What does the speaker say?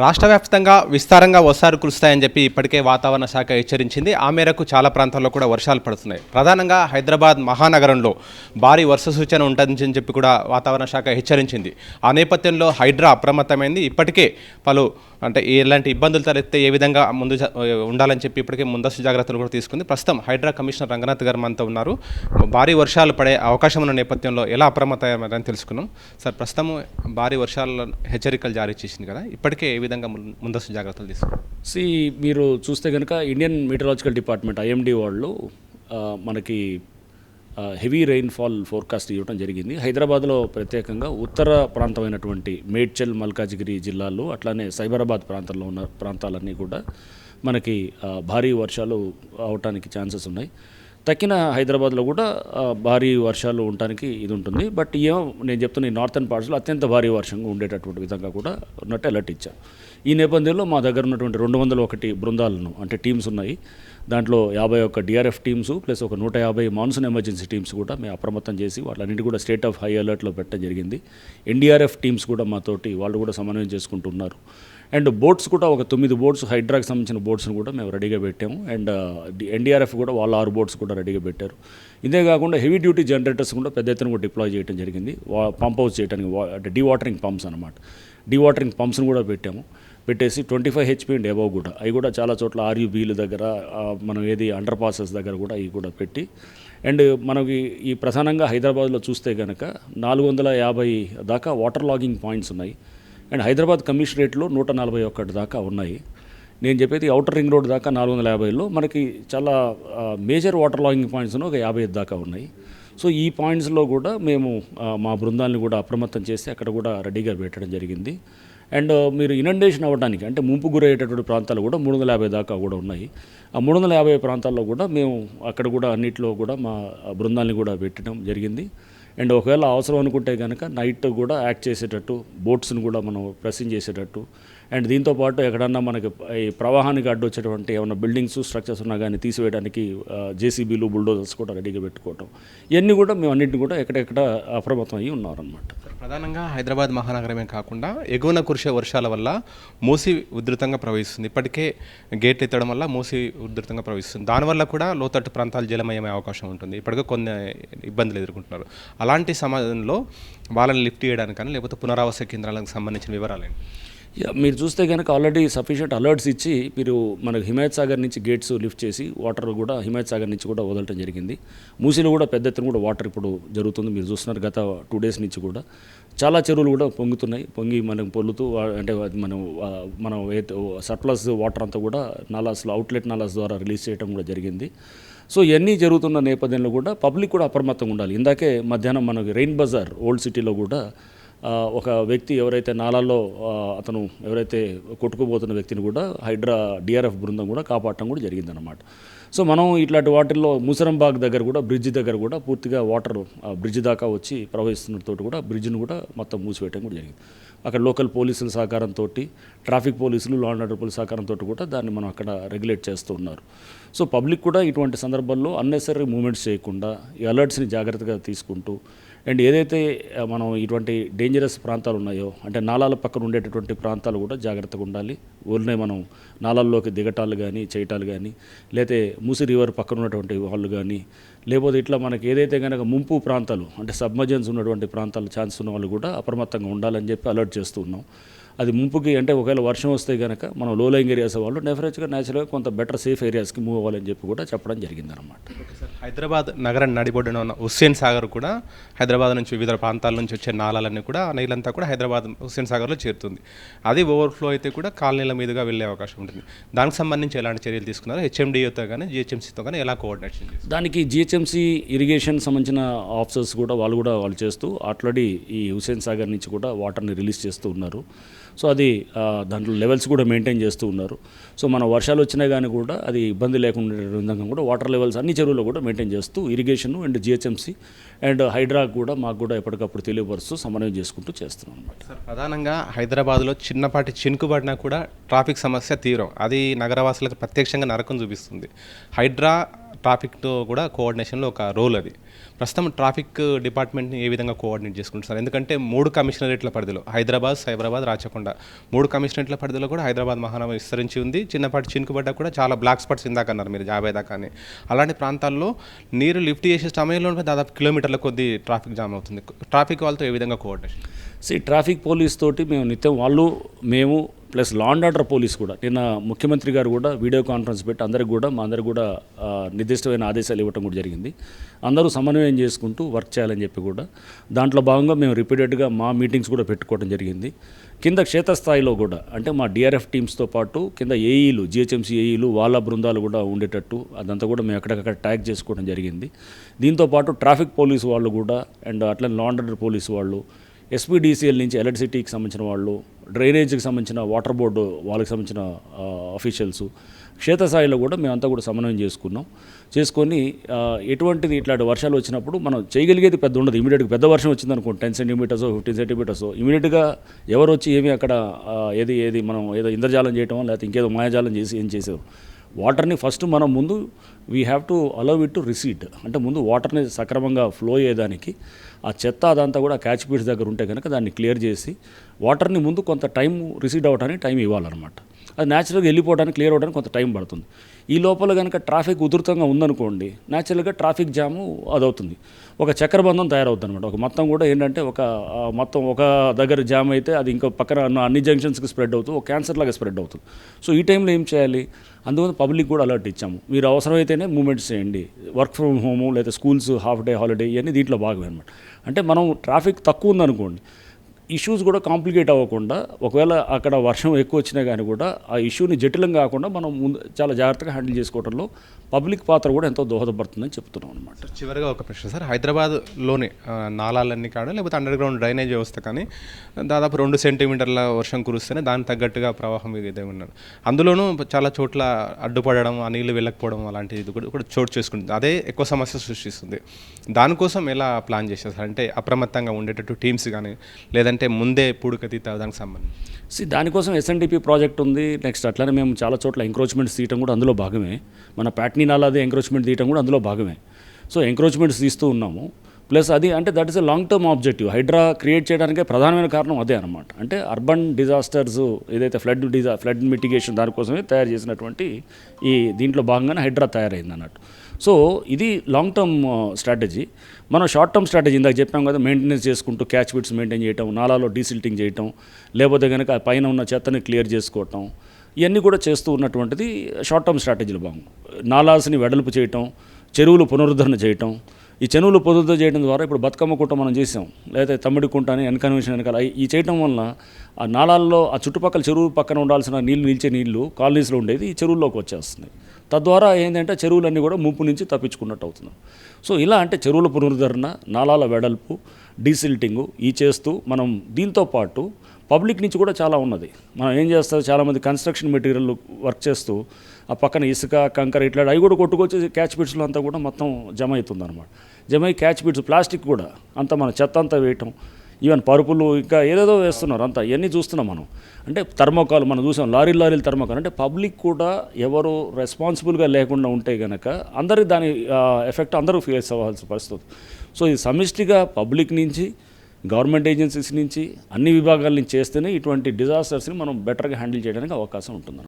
రాష్ట్ర వ్యాప్తంగా విస్తారంగా వర్షాలు కురుస్తాయని చెప్పి ఇప్పటికే వాతావరణ శాఖ హెచ్చరించింది. ఆ మేరకు చాలా ప్రాంతాల్లో కూడా వర్షాలు పడుతున్నాయి. ప్రధానంగా హైదరాబాద్ మహానగరంలో భారీ వర్ష సూచన ఉంటుందని చెప్పి కూడా వాతావరణ శాఖ హెచ్చరించింది. ఆ నేపథ్యంలో హైడ్రా అప్రమత్తమైంది. ఇప్పటికే పలు అంటే ఎలాంటి ఇబ్బందులు తలెత్తే ఏ విధంగా ముందు ఉండాలని చెప్పి ఇప్పటికే ముందస్తు జాగ్రత్తలు కూడా తీసుకుంది. ప్రస్తుతం హైడ్రా కమిషనర్ రంగనాథ్ గారు మనతో ఉన్నారు. భారీ వర్షాలు పడే అవకాశం ఉన్న నేపథ్యంలో ఎలా అప్రమత్తమని తెలుసుకున్నాం. సార్ ప్రస్తుతం భారీ వర్షాల హెచ్చరికలు జారీ చేసింది కదా ఇప్పటికే ఏ విధంగా ముందస్తు జాగ్రత్తలు తీసుకున్నాం సి మీరు చూస్తే కనుక ఇండియన్ మీటరాలజికల్ డిపార్ట్మెంట్ ఐఎండి వాళ్ళు మనకి హెవీ రెయిన్ఫాల్ ఫోర్కాస్ట్ ఇవ్వడం జరిగింది. హైదరాబాద్లో ప్రత్యేకంగా ఉత్తర ప్రాంతమైనటువంటి మేడ్చల్ మల్కాజిగిరి జిల్లాల్లో అట్లానే సైబరాబాద్ ప్రాంతంలో ఉన్న ప్రాంతాలన్నీ కూడా మనకి భారీ వర్షాలు అవటానికి ఛాన్సెస్ ఉన్నాయి. తక్కిన హైదరాబాద్లో కూడా భారీ వర్షాలు ఉండటానికి ఇది ఉంటుంది. బట్ ఏమో నేను చెప్తున్న ఈ నార్థన్ పార్ట్స్లో అత్యంత భారీ వర్షంగా ఉండేటటువంటి విధంగా కూడా ఉన్నట్టు అలర్ట్ ఇచ్చాను ఈ నేపథ్యంలో మా దగ్గర ఉన్నటువంటి రెండు వందల ఒకటి బృందాలను అంటే టీమ్స్ ఉన్నాయి. దాంట్లో యాభై ఒక్క డిఆర్ఎఫ్ టీమ్స్ ప్లస్ ఒక నూట యాభై మాన్సూన్ ఎమర్జెన్సీ టీమ్స్ కూడా మేము అప్రమత్తం చేసి వాళ్ళన్నిటి కూడా స్టేట్ ఆఫ్ హై అలర్ట్లో పెట్టడం జరిగింది. ఎన్డీఆర్ఎఫ్ టీమ్స్ కూడా మాతోటి వాళ్ళు కూడా సమన్వయం చేసుకుంటున్నారు. అండ్ బోట్స్ కూడా ఒక తొమ్మిది బోట్స్ హైడ్రాకి సంబంధించిన బోట్స్ని కూడా మేము రెడీగా పెట్టాము. అండ్ uh, ఎన్డీఆర్ఎఫ్ కూడా వాళ్ళ ఆరు బోట్స్ కూడా రెడీగా పెట్టారు. ఇదే కాకుండా హెవీ డ్యూటీ జనరేటర్స్ కూడా పెద్ద ఎత్తున కూడా డిప్లాయ్ చేయడం జరిగింది. వా- పంప్ హౌస్ చేయడానికి వా- అంటే డీ వాటరింగ్ పంప్స్ అనమాట డీ వాటరింగ్ పంప్స్ని కూడా పెట్టాము. పెట్టేసి twenty five HP and above కూడా. అవి కూడా చాలా చోట్ల ఆర్యూబీల దగ్గర మనం ఏది అండర్ పాసెస్ దగ్గర కూడా అవి కూడా పెట్టి. అండ్ మనకి ఈ ప్రధానంగా హైదరాబాద్లో చూస్తే కనుక నాలుగు వందల యాభై దాకా వాటర్ లాగింగ్ పాయింట్స్ ఉన్నాయి. అండ్ హైదరాబాద్ కమిషనరేట్లో నూట నలభై ఒకటి దాకా ఉన్నాయి. నేను చెప్పేది అవుటర్ రింగ్ రోడ్ దాకా నాలుగు వందల యాభైలో మనకి చాలా మేజర్ వాటర్ లాగింగ్ పాయింట్స్ను ఒక యాభై ఐదు దాకా ఉన్నాయి. సో ఈ పాయింట్స్లో కూడా మేము మా బృందాన్ని కూడా అప్రమత్తం చేసి అక్కడ కూడా రెడీగా పెట్టడం జరిగింది. అండ్ మీరు ఇనండేషన్ అవ్వడానికి అంటే ముంపు గురయ్యేటటువంటి ప్రాంతాలు కూడా మూడు వందల యాభై దాకా కూడా ఉన్నాయి. ఆ మూడు వందల యాభై ప్రాంతాల్లో కూడా మేము అక్కడ కూడా అన్నిట్లో కూడా మా బృందాన్ని కూడా పెట్టడం జరిగింది. అండ్ ఒకవేళ అవసరం అనుకుంటే కనుక నైట్ కూడా యాక్ట్ చేసేటట్టు బోట్స్ని కూడా మనం ప్రెసింగ్ చేసేటట్టు అండ్ దీంతో పాటు ఎక్కడన్నా మనకి ఈ ప్రవాహానికి అడ్డు వచ్చేటువంటి ఏమైనా బిల్డింగ్స్ స్ట్రక్చర్స్ ఉన్నా కానీ తీసివేయడానికి జేసీబీలు బుల్డోజర్స్ కూడా రెడీగా పెట్టుకోవటం. ఇవన్నీ కూడా మేము అన్నింటిని కూడా ఎక్కడెక్కడ అప్రమత్తం అయ్యి ఉన్నారనమాట ప్రధానంగా హైదరాబాద్ మహానగరమే కాకుండా ఎగువన కురిసే వర్షాల వల్ల మూసి ఉధృతంగా ప్రవహిస్తుంది. ఇప్పటికే గేట్లు ఎత్తడం వల్ల మూసి ఉధృతంగా ప్రవహిస్తుంది. దానివల్ల కూడా లోతట్టు ప్రాంతాలు జలమయమే అవకాశం ఉంటుంది. ఇప్పటికే కొన్ని ఇబ్బందులు ఎదుర్కొంటున్నారు. అలాంటి సమాజంలో వాళ్ళని లిఫ్ట్ చేయడానికి కానీ లేకపోతే పునరావాస కేంద్రాలకు సంబంధించిన వివరాలు మీరు చూస్తే కనుక ఆల్రెడీ సఫిషియంట్ అలర్ట్స్ ఇచ్చి మీరు మనకు హిమాయత్ సాగర్ నుంచి గేట్స్ లిఫ్ట్ చేసి వాటర్ కూడా హిమాయత్ సాగర్ నుంచి కూడా వదలటం జరిగింది. మూసీలో కూడా పెద్ద ఎత్తున కూడా వాటర్ ఇప్పుడు జరుగుతుంది. మీరు చూస్తున్నారు గత టూ డేస్ నుంచి కూడా. చాలా చెరువులు కూడా పొంగుతున్నాయి. పొంగి మనం పొల్లుతూ అంటే మనం మనం సర్ప్లస్ వాటర్ అంతా కూడా నాలాస్లో అవుట్లెట్ నాలాస్ ద్వారా రిలీజ్ చేయడం కూడా జరిగింది. సో ఇవన్నీ జరుగుతున్న నేపథ్యంలో కూడా పబ్లిక్ కూడా అప్రమత్తంగా ఉండాలి. ఇందాకే మధ్యాహ్నం మనకి రెయిన్ బజార్ ఓల్డ్ సిటీలో కూడా ఒక వ్యక్తి ఎవరైతే నాలాల్లో అతను ఎవరైతే కొట్టుకుపోతున్న వ్యక్తిని కూడా హైడ్రా డిఆర్ఎఫ్ బృందం కూడా కాపాడటం కూడా జరిగిందనమాట సో మనం ఇట్లాంటి వాటిల్లో ముసరంబాగ్ దగ్గర కూడా బ్రిడ్జ్ దగ్గర కూడా పూర్తిగా వాటర్ బ్రిడ్జ్ దాకా వచ్చి ప్రవహిస్తున్నతో కూడా బ్రిడ్జ్ను కూడా మొత్తం మూసివేయడం కూడా జరిగింది. అక్కడ లోకల్ పోలీసుల సహకారంతో ట్రాఫిక్ పోలీసులు లా అండ్ ఆర్డర్ పోలీస్ సహకారంతో కూడా దాన్ని మనం అక్కడ రెగ్యులేట్ చేస్తూ ఉన్నారు. సో పబ్లిక్ కూడా ఇటువంటి సందర్భాల్లో అన్నెసరీ మూమెంట్స్ చేయకుండా ఈ అలర్ట్స్ని జాగ్రత్తగా తీసుకుంటూ అండ్ ఏదైతే మనం ఇటువంటి డేంజరస్ ప్రాంతాలు ఉన్నాయో అంటే నాలాల పక్కన ఉండేటటువంటి ప్రాంతాలు కూడా జాగ్రత్తగా ఉండాలి. ఊళ్ళనే మనం నాలాల్లోకి దిగటాలు కానీ చేయటాలు కానీ లేతే మూసి రివర్ పక్కన ఉన్నటువంటి వాళ్ళు కానీ లేకపోతే ఇట్లా మనకి ఏదైతే కనుక ముంపు ప్రాంతాలు అంటే సబ్మర్జెన్స్ ఉన్నటువంటి ప్రాంతాలు ఛాన్స్ ఉన్న వాళ్ళు కూడా అప్రమత్తంగా ఉండాలని చెప్పి అలర్ట్ చేస్తూ ఉన్నాం. అది ముంపుకి అంటే ఒకవేళ వర్షం వస్తే కనుక మనం లో లయింగ్ ఏరియాస్ వాళ్ళు డెఫినెట్గా న్యాచురల్గా కొంత బెటర్ సేఫ్ ఏరియాస్కి మూవ్ అవ్వాలని చెప్పి కూడా చెప్పడం జరిగిందనమాట హైదరాబాద్ నగరం నడిబొడ్డున ఉన్న హుస్సేన్ సాగర్ కూడా హైదరాబాద్ నుంచి వివిధ ప్రాంతాల నుంచి వచ్చే నాళాలన్నీ కూడా ఆ నీళ్ళంతా కూడా హైదరాబాద్ హుస్సేన్ సాగర్లో చేరుతుంది. అది ఓవర్ఫ్లో అయితే కూడా కాలనీల మీదుగా వెళ్ళే అవకాశం ఉంటుంది. దానికి సంబంధించి ఎలాంటి చర్యలు తీసుకున్నారు హెచ్ఎండిఓతో కానీ జిహెచ్ఎంసీతో కానీ ఎలా కోఆర్డినేషన్ దానికి జిహెచ్ఎంసీ ఇరిగేషన్ సంబంధించిన ఆఫీసర్స్ కూడా వాళ్ళు కూడా వాళ్ళు చేస్తూ ఆల్రెడీ ఈ హుసేన్ సాగర్ నుంచి కూడా వాటర్ని రిలీజ్ చేస్తూ ఉన్నారు. సో అది దాంట్లో లెవెల్స్ కూడా మెయింటైన్ చేస్తూ ఉన్నారు. సో మన వర్షాలు వచ్చినా కానీ కూడా అది ఇబ్బంది లేకుండా విధంగా కూడా వాటర్ లెవెల్స్ అన్ని చెరువుల్లో కూడా మెయింటైన్ చేస్తూ irrigation and GHMC and HYDRAA కూడా మాకు కూడా ఎప్పటికప్పుడు తెలియపరుస్తూ సమన్వయం చేసుకుంటూ చేస్తున్నాం అనమాట సార్ ప్రధానంగా హైదరాబాద్లో చిన్నపాటి చినుకు పడినా కూడా ట్రాఫిక్ సమస్య తీవ్రం. అది నగరవాసులకు ప్రత్యక్షంగా నరకం చూపిస్తుంది. హైడ్రా ట్రాఫిక్తో కూడా కోఆర్డినేషన్లో ఒక రోల్ అది. ప్రస్తుతం ట్రాఫిక్ డిపార్ట్మెంట్ని ఏ విధంగా కోఆర్డినేట్ చేసుకుంటున్నారు ఎందుకంటే మూడు కమిషనరేట్ల పరిధిలో హైదరాబాద్ సైబరాబాద్ రాచకొండ. మూడు కమిషనరేట్ల పరిధిలో కూడా హైదరాబాద్ మహానగరం విస్తరించి ఉంది. చిన్నపాటి చినుకుబడ్డ కూడా చాలా బ్లాక్ స్పాట్స్ ఇందాక అన్నారు మీరు యాభై దాకా అని. అలాంటి ప్రాంతాల్లో నీరు లిఫ్ట్ చేసే సమయంలో దాదాపు కిలోమీటర్ల కొద్ది ట్రాఫిక్ జామ్ అవుతుంది. ట్రాఫిక్ వాళ్ళతో ఏ విధంగా కోఆర్డినేషన్? సి ట్రాఫిక్ పోలీస్ తోటి మేము నిత్యం వాళ్ళు మేము plus law and order police కూడా. నిన్న ముఖ్యమంత్రి గారు కూడా వీడియో కాన్ఫరెన్స్ పెట్టి అందరికి కూడా మా అందరికి కూడా నిర్దిష్టమైన ఆదేశాలు ఇవ్వటం కూడా జరిగింది. అందరూ సమన్వయం చేసుకుంటూ వర్క్ చేయాలని చెప్పి కూడా. దాంట్లో భాగంగా మేము రిపీటెడ్గా మా మీటింగ్స్ కూడా పెట్టుకోవడం జరిగింది. కింద క్షేత్రస్థాయిలో కూడా అంటే మా డిఆర్ఎఫ్ టీమ్స్తో పాటు కింద ఏఈలు జిహెచ్ఎంసీ ఏఈలు వాళ్ళ బృందాలు కూడా ఉండేటట్టు అదంతా కూడా మేము ఎక్కడికక్కడ ట్యాగ్ చేసుకోవడం జరిగింది. దీంతో పాటు ట్రాఫిక్ పోలీస్ వాళ్ళు కూడా అండ్ అట్లనే లా ఆర్డర్ పోలీస్ వాళ్ళు ఎస్పీడీసీఎల్ నుంచి ఎలక్ట్రిసిటీకి సంబంధించిన వాళ్ళు డ్రైనేజ్కి సంబంధించిన వాటర్ బోర్డు వాళ్ళకి సంబంధించిన అఫీషియల్స్. క్షేత్రస్థాయిలో కూడా మేమంతా కూడా సమన్వయం చేసుకున్నాం. చేసుకొని ఎటువంటిది ఇట్లాంటి వర్షాలు వచ్చినప్పుడు మనం చేయగలిగేది పెద్ద ఉండదు. ఇమీడియట్గా పెద్ద వర్షం వచ్చింది అనుకోండి టెన్ సెంటీమీటర్స్ ఫిఫ్టీన్ సెంటీమీటర్స్. ఇమీడియట్గా ఎవరు వచ్చి ఏమి అక్కడ ఏది ఏది మనం ఏదో ఇంద్రజాలం చేయటం లేకపోతే ఇంకేదో మాయాజాలం చేసి ఏం చేసేది. వాటర్ని ఫస్ట్ మనం ముందు we have to allow it to recede అంటే ముందు వాటర్ని సక్రమంగా ఫ్లో అయ్యేదానికి ఆ చెత్త అదంతా కూడా క్యాచ్ పీట్స్ దగ్గర ఉంటే కనుక దాన్ని క్లియర్ చేసి వాటర్ని ముందు కొంత టైం రిసీట్ అవ్వడానికి టైం ఇవ్వాలన్నమాట. అది న్యాచురల్గా వెళ్ళిపోవడానికి క్లియర్ అవ్వడానికి కొంత టైం పడుతుంది. ఈ లోపల కనుక ట్రాఫిక్ ఉధృతంగా ఉందనుకోండి న్యాచురల్గా ట్రాఫిక్ జాము అదవుతుంది. ఒక చక్రబంధం తయారవుతుంది అనమాట ఒక మొత్తం కూడా ఏంటంటే ఒక మొత్తం ఒక దగ్గర జామ్ అయితే అది ఇంకో పక్కన అన్ని జంక్షన్స్కి స్ప్రెడ్ అవుతుంది ఒక క్యాన్సర్ లాగా స్ప్రెడ్ అవుతుంది. సో ఈ టైంలో ఏం చేయాలి? అందువల్ల పబ్లిక్ కూడా అలర్ట్ ఇచ్చాము. మీరు అవసరమైతేనే మూమెంట్స్ చేయండి. వర్క్ ఫ్రమ్ హోము లేదా స్కూల్స్ హాఫ్ డే హాలిడే ఇవన్నీ దీంట్లో భాగమే అనమాట అంటే మనం ట్రాఫిక్ తక్కువ ఉందనుకోండి ఇష్యూస్ కూడా కాంప్లికేట్ అవ్వకుండా ఒకవేళ అక్కడ వర్షం ఎక్కువ వచ్చినా కానీ కూడా ఆ ఇష్యూని జటిలం కాకుండా మనం ముందు చాలా జాగ్రత్తగా హ్యాండిల్ చేసుకోవడంలో పబ్లిక్ పాత్ర కూడా ఎంతో దోహదపడుతుందని చెప్తున్నాం అనమాట చివరిగా ఒక ప్రశ్న సార్ హైదరాబాద్లోని నాలాలన్నీ కాడ లేకపోతే అండర్ గ్రౌండ్ డ్రైనేజ్ వ్యవస్థ కానీ దాదాపు రెండు సెంటీమీటర్ల వర్షం కురిస్తేనే దానికి తగ్గట్టుగా ప్రవాహం ఇదే ఉన్నాడు అందులోనూ చాలా చోట్ల అడ్డుపడడం ఆ నీళ్ళు వెళ్ళకపోవడం అలాంటిది కూడా కూడా చోటు చేసుకుంటుంది. అదే ఎక్కువ సమస్య సృష్టిస్తుంది. దానికోసం ఎలా ప్లాన్ చేశారు సార్? అంటే అప్రమత్తంగా ఉండేటట్టు టీమ్స్ కానీ లేదంటే ముందే పూడికతీత దానికి సంబంధించి సి దానికోసం ఎస్ఎన్డిపి ప్రాజెక్ట్ ఉంది. నెక్స్ట్ అట్లనే మేము చాలా చోట్ల ఎంక్రోచ్మెంట్స్ తీయటం కూడా అందులో భాగమే. మన ప్యాట్నీ నాలాది ఎంక్రోచ్మెంట్ తీయటం కూడా అందులో భాగమే. సో ఎంక్రోచ్మెంట్స్ తీస్తూ ఉన్నాము. ప్లస్ అది అంటే that is a long term objective HYDRAA create చేయడానికి ప్రధానమైన కారణం అదే అనమాట అంటే అర్బన్ డిజాస్టర్స్ ఏదైతే ఫ్లడ్ డిజా ఫ్లడ్ మిటిగేషన్ దానికోసమే తయారు చేసినటువంటి ఈ దీంట్లో భాగంగానే హైడ్రా తయారైంది అన్నట్టు సో ఇది లాంగ్ టర్మ్ స్ట్రాటజీ మనం షార్ట్ టర్మ్ స్ట్రాటజీ ఇందాక చెప్పాం కదా మెయింటెనెన్స్ చేసుకుంటూ క్యాచ్ బిట్స్ మెయింటైన్ చేయటం నాలాలో డీసిల్టింగ్ చేయటం లేకపోతే కనుక పైన ఉన్న చెత్తని క్లియర్ చేసుకోవటం ఇవన్నీ కూడా చేస్తూ ఉన్నటువంటిది షార్ట్ టర్మ్ స్ట్రాటజీలు భాగం నాలాస్ని వెడల్పు చేయటం చెరువులు పునరుద్ధరణ చేయటం ఈ చెరువులు పొదుపు చేయడం ద్వారా ఇప్పుడు బతుకమ్మ కుంట మనం చేసాం. లేదా తమ్మిడి కుంట అని ఎన్కన్వెన్షన్ వెనకాల ఈ చేయటం వలన ఆ నాళాల్లో ఆ చుట్టుపక్కల చెరువు పక్కన ఉండాల్సిన నీళ్ళు నిలిచే నీళ్ళు కాలనీస్లో ఉండేది ఈ చెరువుల్లోకి వచ్చేస్తున్నాయి. తద్వారా ఏంటంటే చెరువులన్నీ కూడా ముంపు నుంచి తప్పించుకున్నట్టు అవుతున్నాం సో ఇలా అంటే చెరువుల పునరుద్ధరణ నాలాల వెడల్పు డీసిల్టింగు ఈ చేస్తూ మనం దీంతో పాటు పబ్లిక్ నుంచి కూడా చాలా ఉన్నది. మనం ఏం చేస్తారు? చాలామంది కన్స్ట్రక్షన్ మెటీరియల్ వర్క్ చేస్తూ ఆ పక్కన ఇసుక కంకర ఇట్లా అవి కూడా కొట్టుకొచ్చి క్యాచ్ పిట్స్లో అంతా కూడా మొత్తం జమ అవుతుంది అనమాట జమ అయ్యి క్యాచ్ పిట్స్ ప్లాస్టిక్ కూడా అంత మన చెత్త అంతా వేయటం ఈవెన్ పరుపులు ఇంకా ఏదేదో వేస్తున్నారు అంతా ఇవన్నీ చూస్తున్నాం మనం. అంటే థర్మోకాల్ మనం చూసాం లారీలు లారీలు థర్మోకాల్. అంటే పబ్లిక్ కూడా ఎవరు రెస్పాన్సిబుల్గా లేకుండా ఉంటే కనుక అందరి దాని ఎఫెక్ట్ అందరూ ఫేస్ అవ్వాల్సిన పరిస్థితి. సో ఇది సమిష్టిగా పబ్లిక్ నుంచి గవర్నమెంట్ ఏజెన్సీస్ నుంచి అన్ని విభాగాల నుంచి చేస్తేనే ఇటువంటి డిజాస్టర్స్ని మనం బెటర్గా హ్యాండిల్ చేయడానికి అవకాశం ఉంటుంది